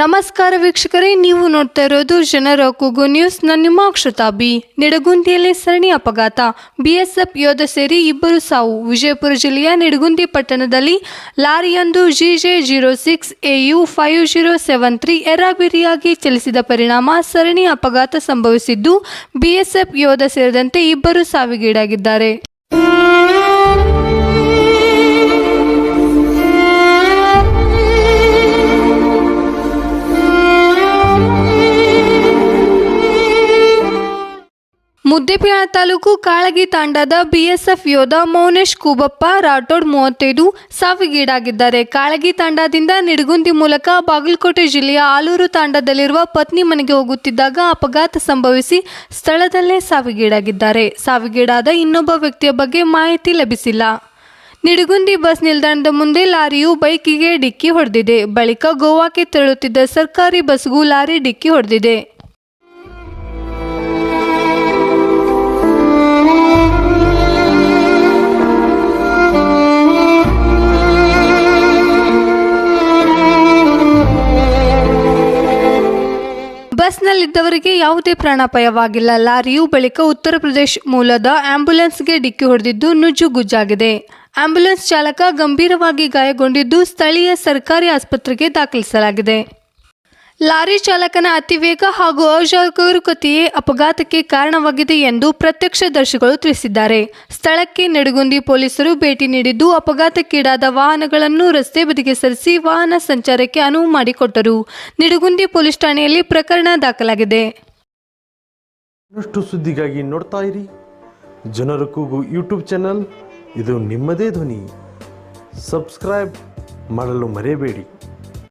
ನಮಸ್ಕಾರ ವೀಕ್ಷಕರೇ, ನೀವು ನೋಡ್ತಾ ಇರೋದು ಜನರ ಕೂಗು ನ್ಯೂಸ್. ನಾನು ನಿಮ್ಮ ಅಕ್ಷತಾಬಿ ನಿಡಗುಂದಿಯಲ್ಲಿ ಸರಣಿ ಅಪಘಾತ. ಬಿಎಸ್ಎಫ್ ಯೋಧ ಸೇರಿ ಇಬ್ಬರು ಸಾವು. ವಿಜಯಪುರ ಜಿಲ್ಲೆಯ ನಿಡಗುಂದಿ ಪಟ್ಟಣದಲ್ಲಿ ಲಾರಿಯೊಂದು GJ zero six AU five zero seven three ಎರಾಬಿರಿಯಾಗಿ ಚಲಿಸಿದ ಪರಿಣಾಮ ಸರಣಿ ಅಪಘಾತ ಸಂಭವಿಸಿದ್ದು, ಬಿಎಸ್ಎಫ್ ಯೋಧ ಸೇರಿದಂತೆ ಇಬ್ಬರು ಸಾವಿಗೀಡಾಗಿದ್ದಾರೆ. ಮುದ್ದೆಬಿಹಾಳ ತಾಲೂಕು ಕಾಳಗಿ ತಾಂಡದ ಬಿಎಸ್ಎಫ್ ಯೋಧ ಮೌನೇಶ್ ಕೂಬಪ್ಪ, ರಾಠೋಡ್ ಮೂವತ್ತೈದು ಸಾವಿಗೀಡಾಗಿದ್ದಾರೆ. ಕಾಳಗಿ ತಾಂಡದಿಂದ ನಿಡಗುಂದಿ ಮೂಲಕ ಬಾಗಲಕೋಟೆ ಜಿಲ್ಲೆಯ ಆಲೂರು ತಾಂಡದಲ್ಲಿರುವ ಪತ್ನಿ ಮನೆಗೆ ಹೋಗುತ್ತಿದ್ದಾಗ ಅಪಘಾತ ಸಂಭವಿಸಿ ಸ್ಥಳದಲ್ಲೇ ಸಾವಿಗೀಡಾಗಿದ್ದಾರೆ. ಸಾವಿಗೀಡಾದ ಇನ್ನೊಬ್ಬ ವ್ಯಕ್ತಿಯ ಬಗ್ಗೆ ಮಾಹಿತಿ ಲಭಿಸಿಲ್ಲ. ನಿಡಗುಂದಿ ಬಸ್ ನಿಲ್ದಾಣದ ಮುಂದೆ ಲಾರಿಯು ಬೈಕಿಗೆ ಡಿಕ್ಕಿ ಹೊಡೆದಿದೆ. ಬಳಿಕ ಗೋವಾಕ್ಕೆ ತೆರಳುತ್ತಿದ್ದ ಸರ್ಕಾರಿ ಬಸ್ಗೂ ಲಾರಿ ಡಿಕ್ಕಿ ಹೊಡೆದಿದೆ. ಬಸ್ನಲ್ಲಿದ್ದವರಿಗೆ ಯಾವುದೇ ಪ್ರಾಣಾಪಾಯವಾಗಿಲ್ಲ. ಲಾರಿಯು ಬಳಿಕ ಉತ್ತರ ಪ್ರದೇಶ ಮೂಲದ ಆಂಬ್ಯುಲೆನ್ಸ್ಗೆ ಡಿಕ್ಕಿ ಹೊಡೆದಿದ್ದು ನುಜ್ಜುಗುಜ್ಜಾಗಿದೆ ಆಂಬ್ಯುಲೆನ್ಸ್ ಚಾಲಕ ಗಂಭೀರವಾಗಿ ಗಾಯಗೊಂಡಿದ್ದು ಸ್ಥಳೀಯ ಸರ್ಕಾರಿ ಆಸ್ಪತ್ರೆಗೆ ದಾಖಲಿಸಲಾಗಿದೆ. ಲಾರಿ ಚಾಲಕನ ಅತಿವೇಗ ಹಾಗೂ ಅಜಾಗರೂಕತೆಯೇ ಅಪಘಾತಕ್ಕೆ ಕಾರಣವಾಗಿದೆ ಎಂದು ಪ್ರತ್ಯಕ್ಷದರ್ಶಿಗಳು ತಿಳಿಸಿದ್ದಾರೆ. ಸ್ಥಳಕ್ಕೆ ನೆಡುಗುಂದಿ ಪೊಲೀಸರು ಭೇಟಿ ನೀಡಿದ್ದು, ಅಪಘಾತಕ್ಕೀಡಾದ ವಾಹನಗಳನ್ನು ರಸ್ತೆ ಬದಿಗೆ ಸರಿಸಿ ವಾಹನ ಸಂಚಾರಕ್ಕೆ ಅನುವು ಮಾಡಿಕೊಟ್ಟರು. ನಿಡುಗುಂದಿ ಪೊಲೀಸ್ ಠಾಣೆಯಲ್ಲಿ ಪ್ರಕರಣ ದಾಖಲಾಗಿದೆ. ಸುದ್ದಿಗಾಗಿ ನೋಡ್ತಾ ಇರಿ. ಕೂಗು ಇದು ನಿಮ್ಮದೇ ಧ್ವನಿ. ಸಬ್ಸ್ಕ್ರೈಬ್ ಮಾಡಲು ಮರೆಯಬೇಡಿ.